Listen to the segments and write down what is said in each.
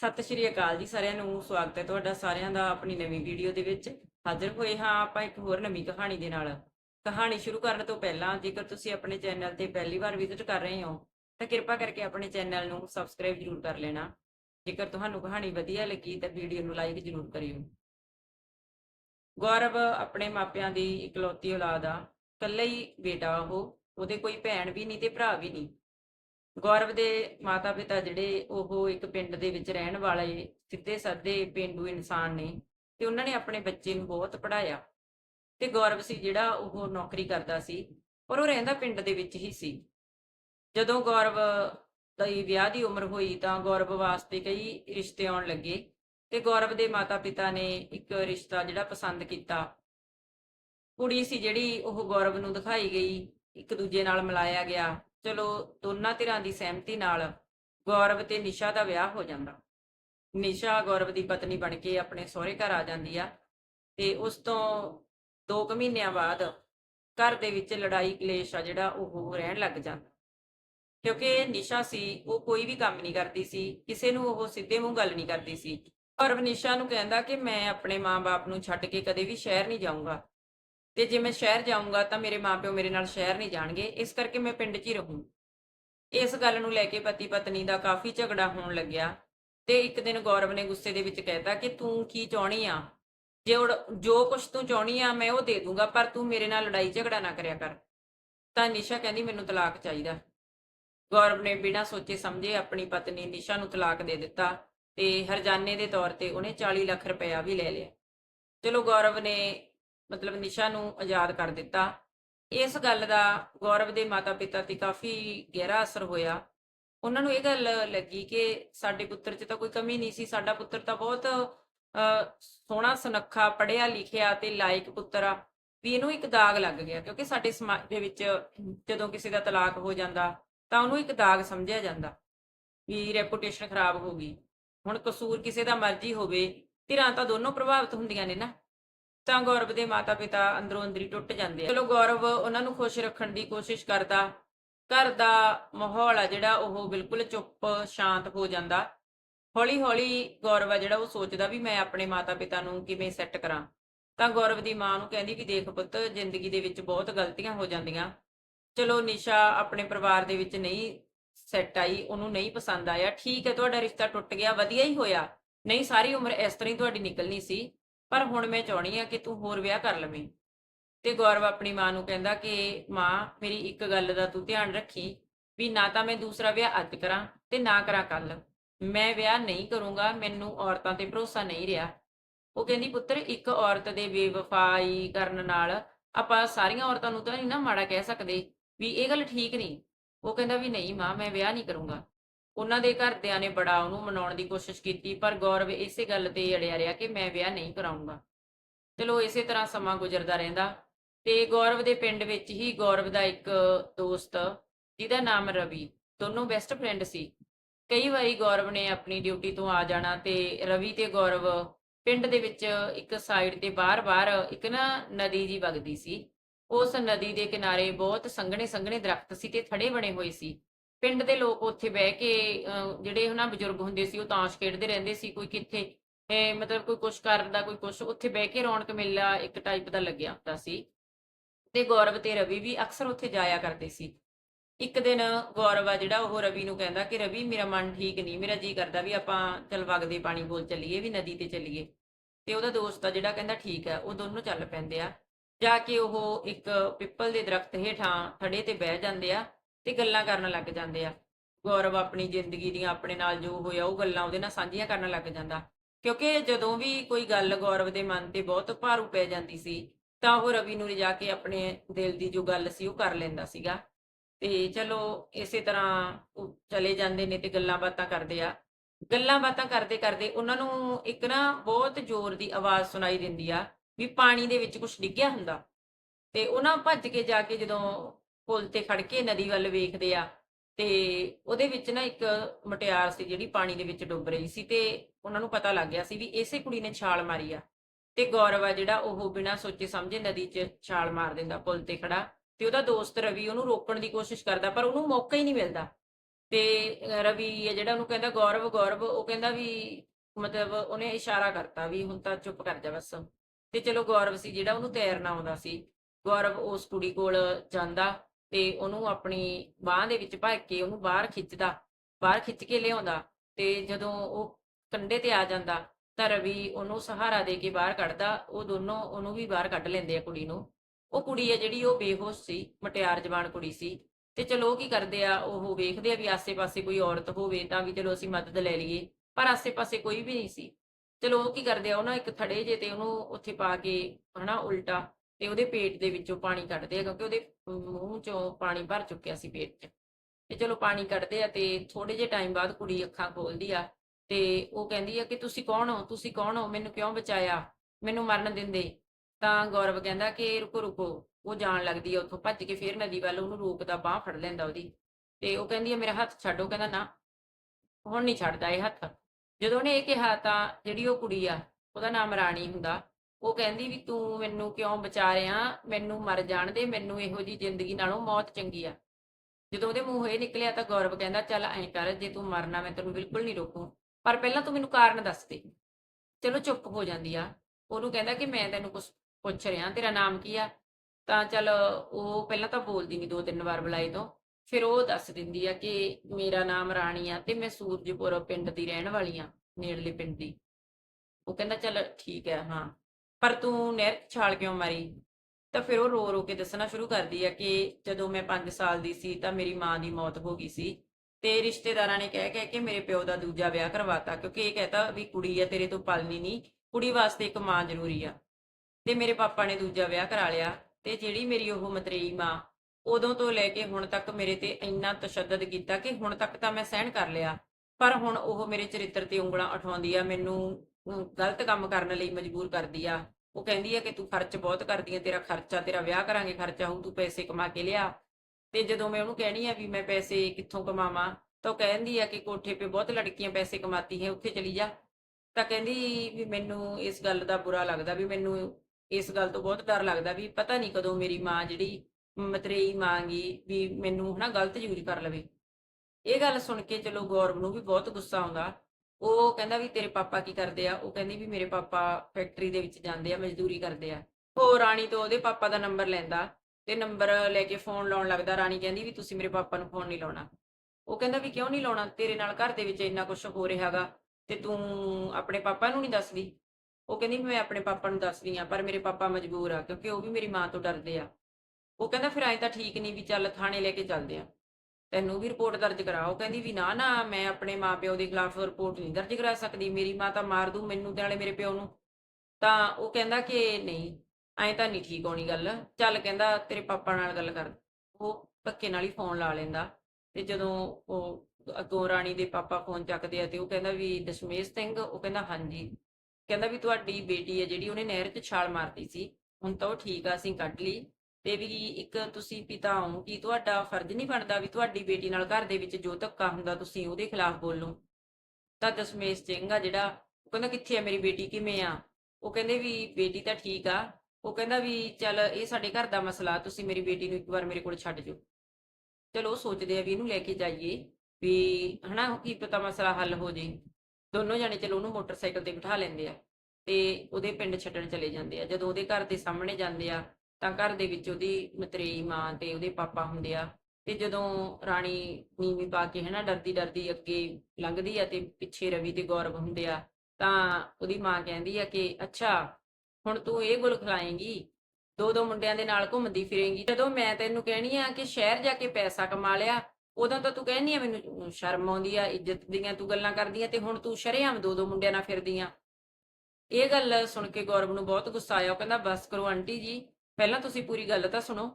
ਸਤਿ ਸ਼੍ਰੀ ਅਕਾਲ ਜੀ ਸਾਰਿਆਂ ਨੂੰ, ਸਵਾਗਤ ਹੈ ਤੁਹਾਡਾ ਸਾਰਿਆਂ ਦਾ ਆਪਣੀ ਨਵੀਂ ਵੀਡੀਓ ਦੇ ਵਿੱਚ। ਹਾਜ਼ਰ ਹੋਏ ਹਾਂ ਆਪਾਂ ਇੱਕ ਹੋਰ ਨਵੀਂ ਕਹਾਣੀ ਦੇ ਨਾਲ। ਕਹਾਣੀ ਸ਼ੁਰੂ ਕਰਨ ਤੋਂ ਪਹਿਲਾਂ ਜੇਕਰ ਤੁਸੀਂ ਆਪਣੇ ਚੈਨਲ ਤੇ ਪਹਿਲੀ ਵਾਰ ਵਿਜ਼ਿਟ ਕਰ ਰਹੇ ਹੋ, ਤਾਂ ਕਿਰਪਾ ਕਰਕੇ ਆਪਣੇ ਚੈਨਲ ਨੂੰ ਸਬਸਕ੍ਰਾਈਬ ਜ਼ਰੂਰ ਕਰ ਲੈਣਾ। ਜੇਕਰ ਤੁਹਾਨੂੰ ਕਹਾਣੀ ਵਧੀਆ ਲੱਗੀ, ਤਾਂ ਵੀਡੀਓ ਨੂੰ ਲਾਈਕ ਜ਼ਰੂਰ ਕਰਿਓ। ਗੌਰਵ ਆਪਣੇ ਮਾਪਿਆਂ ਦੀ ਇਕਲੌਤੀ ਔਲਾਦ ਆ। ਇਕੱਲਾ ਹੀ ਬੇਟਾ ਉਹ, ਉਹਦੇ ਕੋਈ ਭੈਣ ਵੀ ਨਹੀਂ ਤੇ ਭਰਾ ਵੀ ਨਹੀਂ। ਗੌਰਵ ਦੇ ਮਾਤਾ-ਪਿਤਾ ਜਿਹੜੇ ਉਹ ਇੱਕ ਪਿੰਡ ਦੇ ਵਿੱਚ ਰਹਿਣ ਵਾਲੇ ਸਿੱਧੇ ਸਾਦੇ ਪਿੰਡੂ ਇਨਸਾਨ ਨੇ ਤੇ ਉਹਨਾਂ ਨੇ ਆਪਣੇ ਬੱਚੇ ਨੂੰ ਬਹੁਤ ਪੜਾਇਆ ਤੇ ਗੌਰਵ ਸੀ ਜਿਹੜਾ ਉਹ ਨੌਕਰੀ ਕਰਦਾ ਸੀ ਪਰ ਉਹ ਰਹਿੰਦਾ ਪਿੰਡ ਦੇ ਵਿੱਚ ਹੀ ਸੀ। ਜਦੋਂ ਗੌਰਵ ਦੀ ਵਿਆਹ ਦੀ ਉਮਰ ਹੋਈ ਤਾਂ ਗੌਰਵ ਵਾਸਤੇ ਕਈ ਰਿਸ਼ਤੇ ਆਉਣ ਲੱਗੇ ਤੇ ਗੌਰਵ ਦੇ ਮਾਤਾ-ਪਿਤਾ ਨੇ ਇੱਕ ਰਿਸ਼ਤਾ ਜਿਹੜਾ ਪਸੰਦ ਕੀਤਾ। ਕੁੜੀ ਸੀ ਜਿਹੜੀ ਉਹ ਗੌਰਵ ਨੂੰ ਦਿਖਾਈ ਗਈ, ਇੱਕ ਦੂਜੇ ਨਾਲ ਮਿਲਾਇਆ ਗਿਆ। ਚਲੋ ਦੋਨਾਂ ਧਿਰਾਂ ਦੀ ਸਹਿਮਤੀ ਨਾਲ ਗੌਰਵ ਤੇ ਨਿਸ਼ਾ ਦਾ ਵਿਆਹ ਹੋ ਜਾਂਦਾ। ਨਿਸ਼ਾ ਗੌਰਵ ਦੀ ਪਤਨੀ ਬਣ ਕੇ ਆਪਣੇ ਸਹੁਰੇ ਘਰ ਆ ਜਾਂਦੀ ਆ ਤੇ ਉਸ ਤੋਂ 2 ਕੁ ਮਹੀਨਿਆਂ ਬਾਅਦ ਘਰ ਦੇ ਵਿੱਚ ਲੜਾਈ ਕਲੇਸ਼ ਆ ਜਿਹੜਾ ਉਹ ਰਹਿਣ ਲੱਗ ਜਾਂਦਾ। ਕਿਉਂਕਿ ਨਿਸ਼ਾ ਸੀ, ਉਹ ਕੋਈ ਵੀ ਕੰਮ ਨਹੀਂ ਕਰਦੀ ਸੀ, ਕਿਸੇ ਨੂੰ ਉਹ ਸਿੱਧੇ ਮੂੰਹ ਗੱਲ ਨਹੀਂ ਕਰਦੀ ਸੀ। ਗੌਰਵ ਨਿਸ਼ਾ ਨੂੰ ਕਹਿੰਦਾ ਕਿ ਮੈਂ ਆਪਣੇ ਮਾਂ-ਬਾਪ ਨੂੰ ਛੱਡ ਕੇ ਕਦੇ ਵੀ ਸ਼ਹਿਰ ਨਹੀਂ ਜਾਊਂਗਾ। ਤੇ ਜੇ ਮੈਂ ਸ਼ਹਿਰ ਜਾਊਂਗਾ ਤਾਂ ਮੇਰੇ ਮਾਪਿਓ ਮੇਰੇ ਨਾਲ ਸ਼ਹਿਰ ਨਹੀਂ ਜਾਣਗੇ, ਇਸ ਕਰਕੇ ਮੈਂ ਪਿੰਡ 'ਚ ਹੀ ਰਹੂੰ। ਇਸ ਗੱਲ ਨੂੰ ਲੈ ਕੇ ਪਤੀ ਪਤਨੀ ਦਾ ਕਾਫੀ ਝਗੜਾ ਹੋਣ ਲੱਗਿਆ ਤੇ ਇੱਕ ਦਿਨ ਗੌਰਵ ਨੇ ਗੁੱਸੇ ਦੇ ਵਿੱਚ ਕਹਿਤਾ ਕਿ ਤੂੰ ਕੀ ਚਾਹਣੀ ਆ? ਜੇ ਜੋ ਕੁਝ ਤੂੰ ਚਾਹਣੀ ਆ ਮੈਂ ਉਹ ਦੇ ਦੂੰਗਾ, ਪਰ ਤੂੰ ਮੇਰੇ ਨਾਲ ਲੜਾਈ ਝਗੜਾ ਨਾ ਕਰਿਆ ਕਰ। ਤਾਂ ਨਿਸ਼ਾ ਕਹਿੰਦੀ, ਮੈਨੂੰ ਤਲਾਕ ਚਾਹੀਦਾ। ਗੌਰਵ ਨੇ ਬਿਨਾਂ ਸੋਚੇ ਸਮਝੇ ਆਪਣੀ ਪਤਨੀ ਨਿਸ਼ਾ ਨੂੰ ਤਲਾਕ ਦੇ ਦਿੱਤਾ ਤੇ ਹਰਜਾਨੇ ਦੇ ਤੌਰ ਤੇ ਉਹਨੇ 40 ਲੱਖ ਰੁਪਇਆ ਵੀ ਲੈ ਲਿਆ। ਚਲੋ ਗੌਰਵ ਨੇ ਮਤਲਬ ਨਿਸ਼ਾ ਨੂੰ ਆਜ਼ਾਦ ਕਰ ਦਿੱਤਾ। ਇਸ ਗੱਲ ਦਾ ਗੌਰਵ ਦੇ ਮਾਤਾ-ਪਿਤਾ ਤੇ ਕਾਫੀ ਗਹਿਰਾ ਅਸਰ ਹੋਇਆ। ਉਹਨਾਂ ਨੂੰ ਇਹ ਗੱਲ ਲੱਗੀ ਕਿ ਸਾਡੇ ਪੁੱਤਰ 'ਚ ਤਾਂ ਕੋਈ ਕਮੀ ਨਹੀਂ ਸੀ। ਸਾਡਾ ਪੁੱਤਰ ਤਾਂ ਬਹੁਤ ਸੋਹਣਾ, ਸੁਨੱਖਾ, ਪੜ੍ਹਿਆ, ਲਿਖਿਆ ਤੇ ਲਾਇਕ ਪੁੱਤਰ ਆ। ਵੀ ਇਹਨੂੰ ਇੱਕ ਦਾਗ ਲੱਗ ਗਿਆ ਕਿਉਂਕਿ ਸਾਡੇ ਸਮਾਜ ਦੇ ਵਿੱਚ ਜਦੋਂ ਕਿਸੇ ਦਾ ਤਲਾਕ ਹੋ ਜਾਂਦਾ ਤਾਂ ਉਹਨੂੰ ਇੱਕ ਦਾਗ ਸਮਝਿਆ ਜਾਂਦਾ ਵੀ ਰੈਪੂਟੇਸ਼ਨ ਖਰਾਬ ਹੋ ਗਈ। ਹੁਣ ਕਸੂਰ ਕਿਸੇ ਦਾ ਮਰਜ਼ੀ ਹੋਵੇ, ਧਿਰਾਂ ਤਾਂ ਦੋਨੋਂ ਪ੍ਰਭਾਵਿਤ ਹੁੰਦੀਆਂ ਨੇ ਨਾ। ਤਾਂ ਗੌਰਵ ਦੇ ਮਾਤਾ-ਪਿਤਾ ਅੰਦਰੋਂ ਅੰਦਰੀ ਟੁੱਟ ਜਾਂਦੇ ਆ। ਚਲੋ ਗੌਰਵ ਉਹਨਾਂ ਨੂੰ ਖੁਸ਼ ਰੱਖਣ ਦੀ ਕੋਸ਼ਿਸ਼ ਕਰਦਾ। ਘਰ ਦਾ ਮਾਹੌਲ ਆ ਜਿਹੜਾ ਉਹ ਬਿਲਕੁਲ ਚੁੱਪ, ਸ਼ਾਂਤ ਹੋ ਜਾਂਦਾ। ਹੌਲੀ-ਹੌਲੀ ਗੌਰਵ ਆ ਜਿਹੜਾ ਉਹ ਸੋਚਦਾ ਵੀ ਮੈਂ ਆਪਣੇ ਮਾਤਾ-ਪਿਤਾ ਨੂੰ ਕਿਵੇਂ ਸੈੱਟ ਕਰਾਂ। ਤਾਂ ਗੌਰਵ ਦੀ ਮਾਂ ਨੂੰ ਕਹਿੰਦੀ ਵੀ ਦੇਖ ਪੁੱਤ, ਜ਼ਿੰਦਗੀ ਦੇ ਵਿੱਚ ਬਹੁਤ ਗਲਤੀਆਂ ਹੋ ਜਾਂਦੀਆਂ। ਚਲੋ ਨਿਸ਼ਾ ਆਪਣੇ ਪਰਿਵਾਰ ਦੇ ਵਿੱਚ ਨਹੀਂ ਸੈੱਟ ਆਈ, ਉਹਨੂੰ ਨਹੀਂ ਪਸੰਦ ਆਇਆ। ਠੀਕ ਹੈ, ਤੁਹਾਡਾ ਰਿਸ਼ਤਾ ਟੁੱਟ ਗਿਆ, ਵਧੀਆ ਹੀ ਹੋਇਆ। ਨਹੀਂ, ਸਾਰੀ ਉਮਰ ਇਸ ਤਰ੍ਹਾਂ ਹੀ ਤੁਹਾਡੀ ਨਿਕਲਣੀ ਸੀ। ਪਰ ਹੁਣ ਮੈਂ ਚਾਹਣੀ ਆ ਕਿ ਤੂੰ ਹੋਰ ਵਿਆਹ ਕਰ ਲਵੇਂ। ਤੇ ਗੌਰਵ ਆਪਣੀ ਮਾਂ ਨੂੰ ਕਹਿੰਦਾ ਕਿ ਮਾਂ, ਮੇਰੀ ਇੱਕ ਗੱਲ ਦਾ ਤੂੰ ਧਿਆਨ ਰੱਖੀ ਵੀ ਨਾ ਤਾਂ ਮੈਂ ਦੂਸਰਾ ਵਿਆਹ ਅੱਜ ਕਰਾਂ ਤੇ ਨਾ ਕਰਾਂ ਕੱਲ। ਮੈਂ ਵਿਆਹ ਨਹੀਂ ਕਰੂੰਗਾ, ਮੈਨੂੰ ਔਰਤਾਂ ਤੇ ਭਰੋਸਾ ਨਹੀਂ ਰਿਹਾ। ਉਹ ਕਹਿੰਦੀ, ਪੁੱਤਰ, ਇੱਕ ਔਰਤ ਦੇ ਬੇਵਫਾਈ ਕਰਨ ਨਾਲ ਆਪਾਂ ਸਾਰੀਆਂ ਔਰਤਾਂ ਨੂੰ ਤਾਂ ਨਹੀਂ ਨਾ ਮਾੜਾ ਕਹਿ ਸਕਦੇ ਵੀ ਇਹ ਗੱਲ ਠੀਕ ਨਹੀਂ। ਉਹ ਕਹਿੰਦਾ ਵੀ ਨਹੀਂ ਮਾਂ, ਮੈਂ ਵਿਆਹ ਨਹੀਂ ਕਰੂੰਗਾ। ਉਹਨਾਂ ਦੇ ਘਰਦਿਆਂ ਨੇ ਬੜਾ ਉਹਨੂੰ ਮਨਾਉਣ ਦੀ ਕੋਸ਼ਿਸ਼ ਕੀਤੀ, ਪਰ ਗੌਰਵ ਇਸੇ ਗੱਲ ਤੇ ਅੜਿਆ ਰਿਹਾ ਕਿ ਮੈਂ ਵਿਆਹ ਨਹੀਂ ਕਰਾਉਂਗਾ ਚਲੋ ਇਸੇ ਤਰ੍ਹਾਂ ਸਮਾਂ ਗੁਜ਼ਰਦਾ ਰਹਿੰਦਾ ਤੇ ਗੌਰਵ ਦੇ ਪਿੰਡ ਵਿੱਚ ਹੀ ਗੌਰਵ ਦਾ ਇੱਕ ਦੋਸਤ, ਜਿਹਦਾ ਨਾਮ ਰਵੀ, ਦੋਨੋਂ ਬੈਸਟ ਫਰੈਂਡ ਸੀ। ਕਈ ਵਾਰੀ ਗੌਰਵ ਨੇ ਆਪਣੀ ਡਿਊਟੀ ਤੋਂ ਆ ਜਾਣਾ ਤੇ ਰਵੀ ਤੇ ਗੌਰਵ ਪਿੰਡ ਦੇ ਵਿੱਚ ਇੱਕ ਸਾਈਡ ਤੇ ਬਾਹਰ-ਬਾਹਰ ਇੱਕ ਨਾ ਨਦੀ ਜੀ ਵਗਦੀ ਸੀ। ਉਸ ਨਦੀ ਦੇ ਕਿਨਾਰੇ ਬਹੁਤ ਸੰਘਣੇ ਸੰਘਣੇ ਦਰਖਤ ਸੀ ਤੇ ਥੜੇ ਬਣੇ ਹੋਏ ਸੀ। ਪਿੰਡ ਦੇ ਲੋਕ ਉੱਥੇ ਬਹਿ ਕੇ ਅਹ, ਜਿਹੜੇ ਹਨਾ ਬਜ਼ੁਰਗ ਹੁੰਦੇ ਸੀ ਉਹ ਤਾਸ਼ ਖੇਡਦੇ ਰਹਿੰਦੇ ਸੀ ਕੋਈ ਕਿੱਥੇ ਮਤਲਬ ਕੋਈ ਕੁਛ ਕਰਦਾ ਕੋਈ ਕੁਛ ਉੱਥੇ ਬਹਿ ਕੇ ਰੌਣਕ ਮੇਲਾ ਇੱਕ ਟਾਈਪ ਦਾ ਲੱਗਿਆ ਹੁੰਦਾ ਸੀ। ਤੇ ਗੌਰਵ ਤੇ ਰਵੀ ਵੀ ਅਕਸਰ ਉੱਥੇ ਜਾਇਆ ਕਰਦੇ ਸੀ। ਇੱਕ ਦਿਨ ਗੌਰਵ ਆ ਜਿਹੜਾ ਉਹ ਰਵੀ ਨੂੰ ਕਹਿੰਦਾ ਕਿ ਰਵੀ ਮੇਰਾ ਮਨ ਠੀਕ ਨਹੀਂ ਮੇਰਾ ਜੀ ਕਰਦਾ ਵੀ ਆਪਾਂ ਚਲ ਵਗਦੇ ਪਾਣੀ ਕੋਲ ਚੱਲੀਏ ਵੀ ਨਦੀ ਤੇ ਚੱਲੀਏ। ਤੇ ਉਹਦਾ ਦੋਸਤ ਆ ਜਿਹੜਾ ਕਹਿੰਦਾ ਠੀਕ ਹੈ ਉਹ ਦੋਨੋਂ ਚੱਲ ਪੈਂਦੇ ਆ। ਜਾ ਕੇ ਉਹ ਇੱਕ ਪਿੱਪਲ ਦੇ ਦਰਖਤ ਹੇਠਾਂ ਥੜੇ ਤੇ ਬਹਿ ਜਾਂਦੇ ਆ। ਤੇ ਗੱਲਾਂ ਕਰਨ ਲੱਗ ਜਾਂਦੇ ਆ। ਗੌਰਵ ਆਪਣੀ ਜ਼ਿੰਦਗੀ ਦੀਆਂ ਆਪਣੇ ਨਾਲ ਜੋ ਹੋਇਆ, ਉਹ ਗੱਲਾਂ ਉਹਦੇ ਨਾਲ ਸਾਂਝੀਆਂ ਕਰਨ ਲੱਗ ਜਾਂਦਾ। ਕਿਉਂਕਿ ਜਦੋਂ ਵੀ ਕੋਈ ਗੱਲ ਗੌਰਵ ਦੇ ਮਨ ਤੇ ਬਹੁਤ ਭਾਰੂ ਪੈ ਜਾਂਦੀ ਸੀ, ਤਾਂ ਉਹ ਰਵੀ ਨੂੰ ਲਿਜਾ ਕੇ ਆਪਣੇ ਦਿਲ ਦੀ ਜੋ ਗੱਲ ਸੀ, ਉਹ ਕਰ ਲੈਂਦਾ ਸੀਗਾ। ਤੇ ਚਲੋ, ਇਸੇ ਤਰ੍ਹਾਂ ਚਲੇ ਜਾਂਦੇ ਨੇ ਤੇ ਗੱਲਾਂ ਬਾਤਾਂ ਕਰਦੇ ਆ। ਗੱਲਾਂ ਬਾਤਾਂ ਕਰਦੇ ਕਰਦੇ ਉਹਨਾਂ ਨੂੰ ਇੱਕ ਨਾ ਬਹੁਤ ਜ਼ੋਰ ਦੀ ਆਵਾਜ਼ ਸੁਣਾਈ ਦਿੰਦੀ ਆ ਵੀ ਪਾਣੀ ਦੇ ਵਿੱਚ ਕੁਝ ਡਿੱਗਿਆ ਹੁੰਦਾ। ਤੇ ਉਹਨਾਂ ਭੱਜ ਕੇ ਜਾ ਕੇ ਜਦੋਂ ਪੁਲ ਤੇ ਖੜ ਕੇ ਨਦੀ ਵੱਲ ਵੇਖਦੇ ਆ, ਤੇ ਉਹਦੇ ਵਿੱਚ ਨਾ ਇੱਕ ਮਟਿਆਰ ਸੀ ਜਿਹੜੀ ਪਾਣੀ ਦੇ ਵਿੱਚ ਡੁੱਬ ਰਹੀ ਸੀ ਤੇ ਉਹਨਾਂ ਨੂੰ ਪਤਾ ਲੱਗ ਗਿਆ ਸੀ ਵੀ ਇਸੇ ਕੁੜੀ ਨੇ ਛਾਲ ਮਾਰੀ ਆ। ਤੇ ਗੌਰਵ ਆ ਜਿਹੜਾ ਉਹ ਬਿਨਾਂ ਸੋਚੇ ਸਮਝੇ ਨਦੀ 'ਚ ਛਾਲ ਮਾਰ ਦਿੰਦਾ, ਪੁਲ ਤੇ ਖੜਾ, ਤੇ ਉਹਦਾ ਦੋਸਤ ਰਵੀ ਉਹਨੂੰ ਰੋਕਣ ਦੀ ਕੋਸ਼ਿਸ਼ ਕਰਦਾ, ਪਰ ਉਹਨੂੰ ਮੌਕਾ ਹੀ ਨਹੀਂ ਮਿਲਦਾ। ਤੇ ਰਵੀ ਹੈ ਜਿਹੜਾ ਉਹਨੂੰ ਕਹਿੰਦਾ, ਗੌਰਵ ਗੌਰਵ, ਉਹ ਕਹਿੰਦਾ ਵੀ ਮਤਲਬ ਉਹਨੇ ਇਸ਼ਾਰਾ ਕਰਤਾ ਵੀ ਹੁਣ ਤਾਂ ਚੁੱਪ ਕਰ ਜਾ ਬਸ। ਤੇ ਚਲੋ ਗੌਰਵ ਸੀ ਜਿਹੜਾ ਉਹਨੂੰ ਤੈਰਨਾ ਆਉਂਦਾ ਸੀ। ਗੌਰਵ ਉਸ ਕੁੜੀ ਕੋਲ ਜਾਂਦਾ ਤੇ ਉਹਨੂੰ ਆਪਣੀ ਬਾਹ ਦੇ ਵਿੱਚ ਭੱਜ ਕੇ ਉਹਨੂੰ ਬਾਹਰ ਖਿੱਚਦਾ, ਬਾਹਰ ਖਿੱਚ ਕੇ ਲਿਆਉਂਦਾ ਤੇ ਜਦੋਂ ਉਹ ਕੰਢੇ ਤੇ ਆ ਜਾਂਦਾ ਤਾਂ ਰਵੀ ਉਹਨੂੰ ਸਹਾਰਾ ਦੇ ਕੇ ਬਾਹਰ ਕੱਢਦਾ, ਉਹ ਦੋਨੋਂ ਉਹਨੂੰ ਵੀ ਬਾਹਰ ਕੱਢ ਲੈਂਦੇ ਆ ਕੁੜੀ ਨੂੰ। ਉਹ ਕੁੜੀ ਹੈ ਜਿਹੜੀ ਉਹ ਬੇਹੋਸ਼ ਸੀ, ਮਟਿਆਰ ਜਵਾਨ ਕੁੜੀ ਸੀ ਤੇ ਚਲੋ ਉਹ ਕੀ ਕਰਦੇ ਆ, ਉਹ ਵੇਖਦੇ ਆ ਵੀ ਆਸੇ-ਪਾਸੇ ਕੋਈ ਔਰਤ ਹੋਵੇ ਤਾਂ ਵੀ ਚਲੋ ਅਸੀਂ ਮਦਦ ਲੈ ਲਈਏ, ਪਰ ਆਸੇ-ਪਾਸੇ ਕੋਈ ਵੀ ਨਹੀਂ ਸੀ। ਚਲੋ ਉਹ ਕੀ ਕਰਦੇ ਆ, ਉਹਨਾਂ ਇੱਕ ਥੜੇ ਜੇ ਤੇ ਉਹਨੂੰ ਉੱਥੇ ਪਾ ਕੇ ਹਨਾ ਉਲਟਾ ਤੇ ਉਹਦੇ ਪੇਟ ਦੇ ਵਿੱਚੋਂ ਪਾਣੀ ਕੱਢਦੇ ਆ ਕਿਉਂਕਿ ਉਹਦੇ ਮੂੰਹ ਚੋਂ ਪਾਣੀ ਭਰ ਚੁੱਕਿਆ ਸੀ ਪੇਟ 'ਚ। ਤੇ ਚਲੋ ਪਾਣੀ ਕੱਢਦੇ ਆ ਤੇ ਥੋੜੇ ਜਿਹੇ ਟਾਈਮ ਬਾਅਦ ਕੁੜੀ ਅੱਖਾਂ ਖੋਲਦੀ ਆ ਤੇ ਉਹ ਕਹਿੰਦੀ ਆ ਕਿ ਤੁਸੀਂ ਕੌਣ ਹੋ? ਤੁਸੀਂ ਕੌਣ ਹੋ? ਮੈਨੂੰ ਕਿਉਂ ਬਚਾਇਆ? ਮੈਨੂੰ ਮਰਨ ਦਿੰਦੇ। ਤਾਂ ਗੌਰਵ ਕਹਿੰਦਾ ਕਿ ਰੁਕੋ ਰੁਕੋ। ਉਹ ਜਾਣ ਲੱਗਦੀ ਆ ਉੱਥੋਂ ਭੱਜ ਕੇ ਫੇਰ ਨਦੀ ਵੱਲ ਉਹਨੂੰ ਰੋਕਦਾ ਬਾਹ ਫੜ ਲੈਂਦਾ ਉਹਦੀ। ਤੇ ਉਹ ਕਹਿੰਦੀ ਆ, ਮੇਰਾ ਹੱਥ ਛੱਡੋ। ਕਹਿੰਦਾ, ਨਾ, ਹੁਣ ਨਹੀਂ ਛੱਡਦਾ ਇਹ ਹੱਥ। ਜਦੋਂ ਉਹਨੇ ਇਹ ਕਿਹਾ ਤਾਂ ਜਿਹੜੀ ਉਹ ਕੁੜੀ ਆ, ਉਹਦਾ ਨਾਮ ਰਾਣੀ ਹੁੰਦਾ। ਉਹ ਕਹਿੰਦੀ ਵੀ ਤੂੰ ਮੈਨੂੰ ਕਿਉਂ ਬਚਾ ਰਿਹਾ? ਮੈਨੂੰ ਮਰ ਜਾਣ ਦੇ, ਮੈਨੂੰ ਇਹੋ ਜੀ ਜ਼ਿੰਦਗੀ ਨਾਲੋਂ ਮੌਤ ਚੰਗੀ ਆ। ਜਦੋਂ ਉਹਦੇ ਮੂੰਹ ਇਹ ਨਿਕਲਿਆ ਤਾਂ ਗੌਰਵ ਕਹਿੰਦਾ, ਚੱਲ ਐਂ ਕਰ, ਜੇ ਤੂੰ ਮਰਨਾ, ਮੈਂ ਤੈਨੂੰ ਬਿਲਕੁਲ ਨਹੀਂ ਰੋਕੂ। ਪਰ ਪਹਿਲਾਂ ਤੂੰ ਮੈਨੂੰ ਕਾਰਨ ਦੱਸ ਦੇ। ਚਲੋ ਚੁੱਪ ਹੋ ਜਾਂਦੀ ਆ। ਉਹਨੂੰ ਕਹਿੰਦਾ ਕਿ ਮੈਂ ਤੈਨੂੰ ਕੁਝ ਪੁੱਛ ਰਿਹਾ, ਤੇਰਾ ਨਾਮ ਕੀ ਆ? ਤਾਂ ਚਲ ਉਹ ਪਹਿਲਾਂ ਤਾਂ ਬੋਲਦੀ ਨਹੀਂ ਦੋ ਤਿੰਨ ਵਾਰ ਬੁਲਾਈ ਤੋਂ। ਫਿਰ ਉਹ ਦੱਸ ਦਿੰਦੀ ਆ ਕਿ ਮੇਰਾ ਨਾਮ ਰਾਣੀ ਆ ਤੇ ਮੈਂ ਸੂਰਜਪੁਰ ਪਿੰਡ ਦੀ ਰਹਿਣ ਵਾਲੀ ਆ, ਨੇੜਲੇ ਪਿੰਡ ਦੀ। ਉਹ ਕਹਿੰਦਾ, ਚੱਲ ਠੀਕ ਹੈ ਹਾਂ। ਪਰ ਤੂੰ ਨਹਿਰ ਛਾਲ ਕਿਉਂ ਮਾਰੀ? ਤਾਂ ਫਿਰ ਉਹ ਰੋ ਰੋ ਕੇ ਦੱਸਣਾ ਸ਼ੁਰੂ ਕਰਦੀ ਆ ਕਿ ਜਦੋਂ ਮੈਂ 5 ਸਾਲ ਦੀ ਸੀ ਤਾਂ ਮੇਰੀ ਮਾਂ ਦੀ ਮੌਤ ਹੋ ਗਈ ਸੀ ਤੇ ਰਿਸ਼ਤੇਦਾਰਾਂ ਨੇ ਕਹਿ ਕਹਿ ਕੇ ਮੇਰੇ ਪਿਓ ਦਾ ਦੂਜਾ ਵਿਆਹ ਕਰਵਾਤਾ ਕਿਉਂਕਿ ਇਹ ਕਹਤਾ ਵੀ ਕੁੜੀ ਆ, ਤੇਰੇ ਤੋਂ ਪਲਣੀ ਨਹੀਂ, ਕੁੜੀ ਵਾਸਤੇ ਇੱਕ ਮਾਂ ਜ਼ਰੂਰੀ ਆ। ਤੇ ਮੇਰੇ ਪਾਪਾ ਨੇ ਦੂਜਾ ਵਿਆਹ ਕਰਾ ਲਿਆ ਤੇ ਜਿਹੜੀ ਮੇਰੀ ਉਹ ਮਤਰੇਈ ਮਾਂ ਉਦੋਂ ਤੋਂ ਲੈ ਕੇ ਹੁਣ ਤੱਕ ਮੇਰੇ ਤੇ ਇੰਨਾ ਤਸ਼ੱਦਦ ਕੀਤਾ ਕਿ ਹੁਣ ਤੱਕ ਤਾਂ ਮੈਂ ਸਹਿਣ ਕਰ ਲਿਆ। ਪਰ ਹੁਣ ਉਹ ਮੇਰੇ ਚਰਿੱਤਰ ਤੇ ਉਂਗਲਾਂ ਉਠਾਉਂਦੀ ਆ, ਮੈਨੂੰ ਗਲਤ ਕੰਮ ਕਰਨ ਲਈ ਮਜਬੂਰ ਕਰਦੀ ਆ। ਉਹ ਕਹਿੰਦੀ ਆ ਕਿ ਤੂੰ ਖਰਚ ਬਹੁਤ ਕਰਦੀ ਆ, ਤੇਰਾ ਖਰਚਾ, ਤੇਰਾ ਵਿਆਹ ਕਰਾਂਗੇ, ਖਰਚਾ ਹੋਊ, ਤੂੰ ਪੈਸੇ ਕਮਾ ਕੇ ਲਿਆ। ਤੇ ਜਦੋਂ ਮੈਂ ਉਹਨੂੰ ਕਹਿਣੀ ਆ ਵੀ ਮੈਂ ਪੈਸੇ ਕਿੱਥੋਂ ਕਮਾਵਾਂ, ਤਾਂ ਉਹ ਕਹਿੰਦੀ ਆ ਕਿ ਕੋਠੇ 'ਤੇ ਬਹੁਤ ਲੜਕੀਆਂ ਪੈਸੇ ਕਮਾਤੀ ਹੈ, ਉੱਥੇ ਚਲੀ ਜਾ। ਤਾਂ ਕਹਿੰਦੀ ਵੀ ਮੈਨੂੰ ਇਸ ਗੱਲ ਦਾ ਬੁਰਾ ਲੱਗਦਾ, ਵੀ ਮੈਨੂੰ ਇਸ ਗੱਲ ਤੋਂ ਬਹੁਤ ਡਰ ਲੱਗਦਾ, ਵੀ ਪਤਾ ਨਹੀਂ ਕਦੋਂ ਮੇਰੀ ਮਾਂ ਜਿਹੜੀ ਮਤਰੇਈ ਮਾਂਗੀ ਵੀ ਮੈਨੂੰ ਹਨਾ ਗਲਤ ਯੂਜ਼ ਕਰ ਲਵੇ। ਇਹ ਗੱਲ ਸੁਣ ਕੇ ਚਲੋ ਗੌਰਵ ਨੂੰ ਵੀ ਬਹੁਤ ਗੁੱਸਾ ਆਉਂਦਾ। ਉਹ ਕਹਿੰਦਾ ਵੀ ਤੇਰੇ ਪਾਪਾ ਕੀ ਕਰਦੇ ਆ? ਉਹ ਕਹਿੰਦੀ ਵੀ ਮੇਰੇ ਪਾਪਾ ਫੈਕਟਰੀ ਦੇ ਵਿੱਚ ਜਾਂਦੇ ਆ, ਮਜ਼ਦੂਰੀ ਕਰਦੇ ਆ। ਉਹ ਰਾਣੀ ਤੋਂ ਉਹਦੇ ਪਾਪਾ ਦਾ ਨੰਬਰ ਲੈਂਦਾ ਤੇ ਨੰਬਰ ਲੈ ਕੇ ਫੋਨ ਲਾਉਣ ਲੱਗਦਾ। ਰਾਣੀ ਕਹਿੰਦੀ ਵੀ ਤੁਸੀਂ ਮੇਰੇ ਪਾਪਾ ਨੂੰ ਫੋਨ ਨਹੀਂ ਲਾਉਣਾ। ਉਹ ਕਹਿੰਦਾ ਵੀ ਕਿਉਂ ਨਹੀਂ ਲਾਉਣਾ? ਤੇਰੇ ਨਾਲ ਘਰ ਦੇ ਵਿੱਚ ਇੰਨਾ ਕੁਝ ਹੋ ਰਿਹਾਗਾ ਤੇ ਤੂੰ ਆਪਣੇ ਪਾਪਾ ਨੂੰ ਨਹੀਂ ਦੱਸਦੀ। ਉਹ ਕਹਿੰਦੀ ਮੈਂ ਆਪਣੇ ਪਾਪਾ ਨੂੰ ਦੱਸਦੀ ਆ ਪਰ ਮੇਰੇ ਪਾਪਾ ਮਜਬੂਰ ਆ ਕਿਉਂਕਿ ਉਹ ਵੀ ਮੇਰੀ ਮਾਂ ਤੋਂ ਡਰਦੇ ਆ। ਉਹ ਕਹਿੰਦਾ ਫਿਰ ਐਂ ਤਾਂ ਠੀਕ ਨਹੀਂ ਵੀ ਚੱਲ ਥਾਣੇ ਲੈ ਕੇ ਚੱਲਦੇ ਆ। ਤੈਨੂੰ ਵੀ ਰਿਪੋਰਟ ਦਰਜ ਕਰਾ ਕਹਿੰਦੀ ਵੀ ਨਾ ਨਾ, ਮੈਂ ਆਪਣੇ ਮਾਪਿਓ ਦੇ ਖਿਲਾਫ ਰਿਪੋਰਟ ਨਹੀਂ ਦਰਜ ਕਰਾ ਸਕਦੀ। ਮੇਰੀ ਮਾਂ ਤਾਂ ਮਾਰ ਦੂ ਮੈਨੂੰ ਤੇ ਨਾਲੇ ਮੇਰੇ ਪਿਓ ਨੂੰ। ਤਾਂ ਉਹ ਕਹਿੰਦਾ ਕਿ ਨਹੀਂ, ਐਂ ਤਾਂ ਨਹੀਂ ਠੀਕ ਹੋਣੀ ਗੱਲ। ਚੱਲ ਕਹਿੰਦਾ ਤੇਰੇ ਪਾਪਾ ਨਾਲ ਗੱਲ ਕਰ। ਉਹ ਧੱਕੇ ਨਾਲ ਹੀ ਫੋਨ ਲਾ ਲੈਂਦਾ। ਤੇ ਜਦੋਂ ਉਹ ਅੱਗੋਂ ਰਾਣੀ ਦੇ ਪਾਪਾ ਫੋਨ ਚੱਕਦੇ ਆ ਤੇ ਉਹ ਕਹਿੰਦਾ ਵੀ, ਦਸ਼ਮੇਸ਼ ਸਿੰਘ? ਉਹ ਕਹਿੰਦਾ, ਹਾਂਜੀ। ਕਹਿੰਦਾ ਵੀ, ਤੁਹਾਡੀ ਬੇਟੀ ਹੈ ਜਿਹੜੀ, ਉਹਨੇ ਨਹਿਰ 'ਚ ਛਾਲ ਮਾਰਤੀ ਸੀ। ਹੁਣ ਤਾਂ ਉਹ ਠੀਕ ਆ, ਅਸੀਂ ਕੱਢ ਲਈ। ਤੇ ਵੀ ਇੱਕ ਤੁਸੀਂ ਪਿਤਾ ਹੋ ਕਿ ਤੁਹਾਡਾ ਫਰਜ਼ ਨਹੀਂ ਬਣਦਾ ਵੀ ਤੁਹਾਡੀ ਬੇਟੀ ਨਾਲ ਘਰ ਦੇ ਵਿੱਚ ਜੋ ਧੱਕਾ ਹੁੰਦਾ ਤੁਸੀਂ ਉਹਦੇ ਖਿਲਾਫ ਬੋਲੋ। ਤਾਂ ਦਸ਼ਮੇਸ਼ ਸਿੰਘ ਆ ਜਿਹੜਾ, ਉਹ ਕਹਿੰਦਾ ਕਿੱਥੇ ਆ ਮੇਰੀ ਬੇਟੀ, ਕਿਵੇਂ ਆ? ਉਹ ਕਹਿੰਦੇ ਵੀ ਬੇਟੀ ਤਾਂ ਠੀਕ ਆ, ਉਹ ਕਹਿੰਦਾ ਵੀ ਚੱਲ ਇਹ ਸਾਡੇ ਘਰ ਦਾ ਮਸਲਾ, ਤੁਸੀਂ ਮੇਰੀ ਬੇਟੀ ਨੂੰ ਇੱਕ ਵਾਰ ਮੇਰੇ ਕੋਲ ਛੱਡ ਜਾਓ। ਚਲੋ ਸੋਚਦੇ ਆ ਵੀ ਇਹਨੂੰ ਲੈ ਕੇ ਜਾਈਏ, ਵੀ ਹਨਾ ਕੀ ਪਤਾ ਮਸਲਾ ਹੱਲ ਹੋ ਜੇ। ਦੋਨੋਂ ਜਾਣੇ ਚਲੋ ਉਹਨੂੰ ਮੋਟਰਸਾਈਕਲ ਤੇ ਬਿਠਾ ਲੈਂਦੇ ਆ ਤੇ ਉਹਦੇ ਪਿੰਡ ਛੱਡਣ ਚਲੇ ਜਾਂਦੇ ਆ। ਜਦੋਂ ਉਹਦੇ ਘਰ ਦੇ ਸਾਹਮਣੇ ਜਾਂਦੇ ਆ ਤਾਂ ਘਰ ਦੇ ਵਿੱਚ ਉਹਦੀ ਮਤਰੇਈ ਮਾਂ ਤੇ ਉਹਦੇ ਪਾਪਾ ਹੁੰਦੇ ਆ ਤੇ ਜਦੋਂ ਰਾਣੀ ਨੀਵੀਂ ਪਾ ਕੇ ਹਨਾ ਡਰਦੀ ਡਰਦੀ ਅੱਗੇ ਲੰਘਦੀ ਆ ਤੇ ਪਿੱਛੇ ਰਵੀ ਤੇ ਗੌਰਵ ਹੁੰਦੇ ਆ, ਤਾਂ ਉਹਦੀ ਮਾਂ ਕਹਿੰਦੀ ਆ ਕਿ ਅੱਛਾ, ਹੁਣ ਤੂੰ ਇਹ ਗੁਲ ਖਲਾਏਂਗੀ ਦੋ ਦੋ ਮੁੰਡਿਆਂ ਦੇ ਨਾਲ ਘੁੰਮਦੀ ਫਿਰੇਂਗੀ, ਜਦੋਂ ਮੈਂ ਤੈਨੂੰ ਕਹਿਣੀ ਆ ਕਿ ਸ਼ਹਿਰ ਜਾ ਕੇ ਪੈਸਾ ਕਮਾ ਲਿਆ, ਉਦੋਂ ਤਾਂ ਤੂੰ ਕਹਿੰਦੀ ਆ ਮੈਨੂੰ ਸ਼ਰਮ ਆਉਂਦੀ ਆ, ਇੱਜ਼ਤ ਦੀਆਂ ਤੂੰ ਗੱਲਾਂ ਕਰਦੀ ਆ ਤੇ ਹੁਣ ਤੂੰ ਸ਼ਰੇਆਮ ਦੋ ਦੋ ਮੁੰਡਿਆਂ ਨਾਲ ਫਿਰਦੀ ਆ। ਇਹ ਗੱਲ ਸੁਣ ਕੇ ਗੌਰਵ ਨੂੰ ਬਹੁਤ ਗੁੱਸਾ ਆਇਆ, ਉਹ ਕਹਿੰਦਾ, ਬਸ ਕਰੋ ਆਂਟੀ ਜੀ ਪਹਿਲਾਂ ਤੁਸੀਂ ਪੂਰੀ ਗੱਲ ਤਾਂ ਸੁਣੋ।